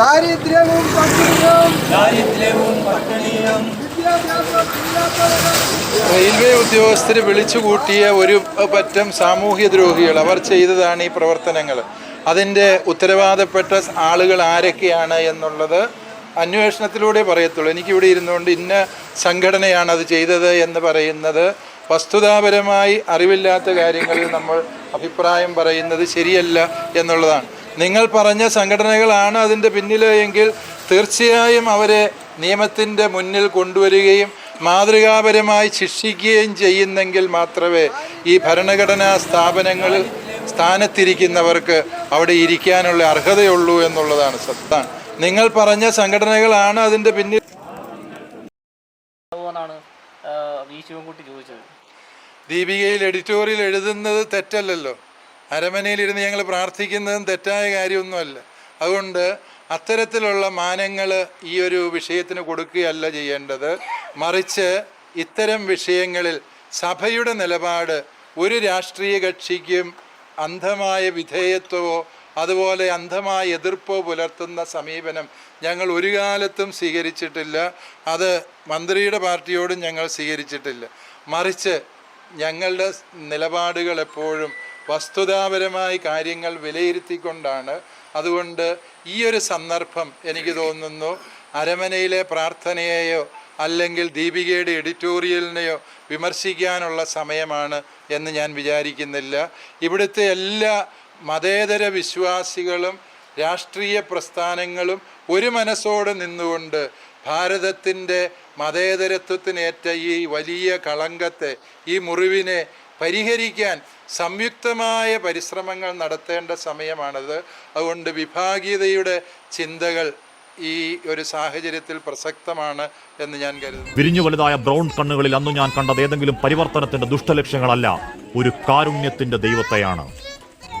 ദാരിദ്ര്യവും പട്ടിണിയും. ദാരിദ്ര്യവും പട്ടിണിയും. റെയിൽവേ ഉദ്യോഗസ്ഥർ വിളിച്ചുകൂട്ടിയ ഒരു പറ്റം സാമൂഹ്യ ദ്രോഹികൾ അവർ ചെയ്തതാണ് ഈ പ്രവർത്തനങ്ങൾ. അതിന്റെ ഉത്തരവാദപ്പെട്ട ആളുകൾ ആരൊക്കെയാണ് എന്നുള്ളത് അന്വേഷണത്തിലൂടെ പറയത്തുള്ളൂ. എനിക്കിവിടെ ഇരുന്നുകൊണ്ട് ഇന്ന സംഘടനയാണ് അത് ചെയ്തത് എന്ന് പറയുന്നത്. വസ്തുതാപരമായി അറിവില്ലാത്ത കാര്യങ്ങളിൽ നമ്മൾ അഭിപ്രായം പറയുന്നത് ശരിയല്ല എന്നുള്ളതാണ്. നിങ്ങൾ പറഞ്ഞ സംഘടനകളാണ് അതിന്റെ പിന്നിൽ എങ്കിൽ തീർച്ചയായും അവരെ നിയമത്തിന്റെ മുന്നിൽ കൊണ്ടുവരികയും മാതൃകാപരമായി ശിക്ഷിക്കുകയും ചെയ്യുന്നെങ്കിൽ മാത്രമേ ഈ ഭരണഘടനാ സ്ഥാപനങ്ങളിൽ സ്ഥാനത്തിരിക്കുന്നവർക്ക് അവിടെ ഇരിക്കാനുള്ള അർഹതയുള്ളൂ എന്നുള്ളതാണ് സത്യം നിങ്ങൾ പറഞ്ഞ സംഘടനകളാണ് അതിന്റെ പിന്നിൽ ദീപികയിൽ എഡിറ്റോറിയൽ എഴുതുന്നത് തെറ്റല്ലല്ലോ. അരമനയിലിരുന്ന് ഞങ്ങൾ പ്രാർത്ഥിക്കുന്നതും തെറ്റായ കാര്യമൊന്നുമല്ല. അതുകൊണ്ട് അത്തരത്തിലുള്ള മാനങ്ങൾ ഈ ഒരു വിഷയത്തിന് കൊടുക്കുകയല്ല ചെയ്യേണ്ടത്. മറിച്ച് ഇത്തരം വിഷയങ്ങളിൽ സഭയുടെ നിലപാട് ഒരു രാഷ്ട്രീയ കക്ഷിക്കും അന്ധമായ വിധേയത്വമോ അതുപോലെ അന്ധമായ എതിർപ്പോ പുലർത്തുന്ന സമീപനം ഞങ്ങൾ ഒരു കാലത്തും സ്വീകരിച്ചിട്ടില്ല. അത് മന്ത്രിയുടെ പാർട്ടിയോടും ഞങ്ങൾ സ്വീകരിച്ചിട്ടില്ല. മറിച്ച് ഞങ്ങളുടെ നിലപാടുകൾ എപ്പോഴും വസ്തുതാപരമായി കാര്യങ്ങൾ വിലയിരുത്തിക്കൊണ്ടാണ്. അതുകൊണ്ട് ഈ ഒരു സന്ദർഭം എനിക്ക് തോന്നുന്നു അരമനയിലെ പ്രാർത്ഥനയെയോ അല്ലെങ്കിൽ ദീപികയുടെ എഡിറ്റോറിയലിനെയോ വിമർശിക്കാനുള്ള സമയമാണ് എന്ന് ഞാൻ വിചാരിക്കുന്നില്ല. ഇവിടുത്തെ എല്ലാ മതേതര വിശ്വാസികളും രാഷ്ട്രീയ പ്രസ്ഥാനങ്ങളും ഒരു മനസ്സോടെ നിന്നുകൊണ്ട് ഭാരതത്തിന്റെ മതേതരത്വത്തിനേറ്റ ഈ വലിയ കളങ്കത്തെ ഈ മുറിവിനെ പരിഹരിക്കാൻ സംയുക്തമായ പരിശ്രമങ്ങൾ നടത്തേണ്ട സമയമാണത്. അതുകൊണ്ട് വിഭാഗീയതയുടെ ചിന്തകൾ ഈ ഒരു സാഹചര്യത്തിൽ പ്രസക്തമാണ് എന്ന് ഞാൻ കരുതുന്നു. വിരിഞ്ഞു വലുതായ ബ്രൗൺ കണ്ണുകളിൽ അന്ന് ഞാൻ കണ്ടത് ഏതെങ്കിലും പരിവർത്തനത്തിന്റെ ദുഷ്ടലക്ഷ്യങ്ങളല്ല ഒരു കാരുണ്യത്തിന്റെ ദൈവത്തെയാണ്.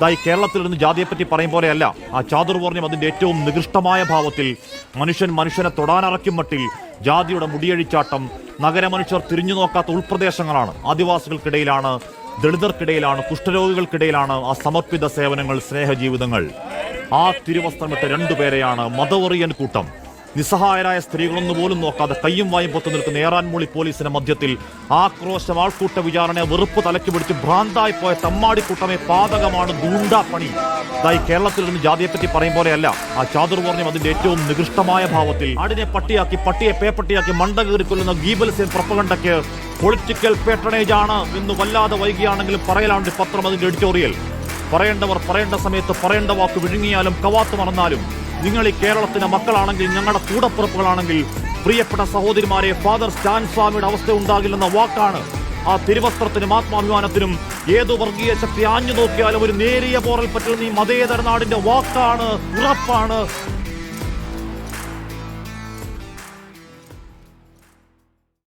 ഇതായി കേരളത്തിൽ നിന്ന് ജാതിയെപ്പറ്റി പറയും പോലെയല്ല. ആ ചാതുർവർണ്യം അതിന്റെ ഏറ്റവും നികൃഷ്ടമായ ഭാവത്തിൽ മനുഷ്യൻ മനുഷ്യനെ തൊടാനറയ്ക്കും മട്ടിൽ ജാതിയുടെ മുടിയഴിച്ചാട്ടം നഗരമനുഷ്യർ തിരിഞ്ഞു നോക്കാത്ത ഉൾപ്രദേശങ്ങളാണ്. ആദിവാസികൾക്കിടയിലാണ് ദളിതർക്കിടയിലാണ് കുഷ്ഠരോഗികൾക്കിടയിലാണ് ആ സമർപ്പിത സേവനങ്ങൾ സ്നേഹജീവിതങ്ങൾ. ആ തിരുവസ്ത്രമിട്ട രണ്ടുപേരെയാണ് മതവറിയൻ കൂട്ടം. നിസ്സഹായരായ സ്ത്രീകളൊന്നു പോലും നോക്കാതെ കയ്യും വായും പൊത്തു നിൽക്കുന്ന ഏറാൻമൂളി പോലീസിന്റെ മധ്യത്തിൽ ആക്രോശം ആൾക്കൂട്ട വിചാരണയെ വെറുപ്പ് തലയ്ക്ക് പിടിച്ച് ഭ്രാന്തായി പോയ തമ്മാടിക്കൂട്ടമെ പാതകമാണ് പണി. ഇതായി കേരളത്തിൽ നിന്ന് ജാതിയെപ്പറ്റി പറയും പോലെയല്ല ആ ചാതുർവർണ്യം അതിന്റെ ഏറ്റവും നികൃഷ്ടമായ ഭാവത്തിൽ ആടിനെ പട്ടിയാക്കി പട്ടിയെ പേപ്പട്ടിയാക്കി മണ്ട കീറിക്കൊല്ലുന്ന ഗീബൽസേൻ പ്രപ്പകണ്ടയ്ക്ക് പൊളിറ്റിക്കൽ പേട്ടണേജ് ആണ് എന്ന് വല്ലാതെ വൈകിയാണെങ്കിലും പറയലാണ്ട് പത്രം അതിന്റെ എഡിറ്റോറിയൽ പറയേണ്ടവർ പറയേണ്ട സമയത്ത് പറയേണ്ട വാക്ക് വിഴുങ്ങിയാലും കവാത്ത് മറന്നാലും നിങ്ങൾ ഈ കേരളത്തിന്റെ മക്കളാണെങ്കിൽ ഞങ്ങളുടെ കൂടപ്പുറപ്പുകളാണെങ്കിൽ പ്രിയപ്പെട്ട സഹോദരിമാരെ ഫാദർ സ്റ്റാൻ സ്വാമിയുടെ അവസ്ഥ ഉണ്ടാകില്ലെന്ന വാക്കാണ് ആ തിരുവസ്ത്രത്തിനും ആത്മാഭിമാനത്തിനും ഏതു വർഗീയ ശക്തി ആഞ്ഞു നോക്കിയാലും ഒരു നേരിയ പോറൽ പറ്റുന്ന ഈ മതേതര നാടിന്റെ വാക്കാണ് ഉറപ്പാണ്.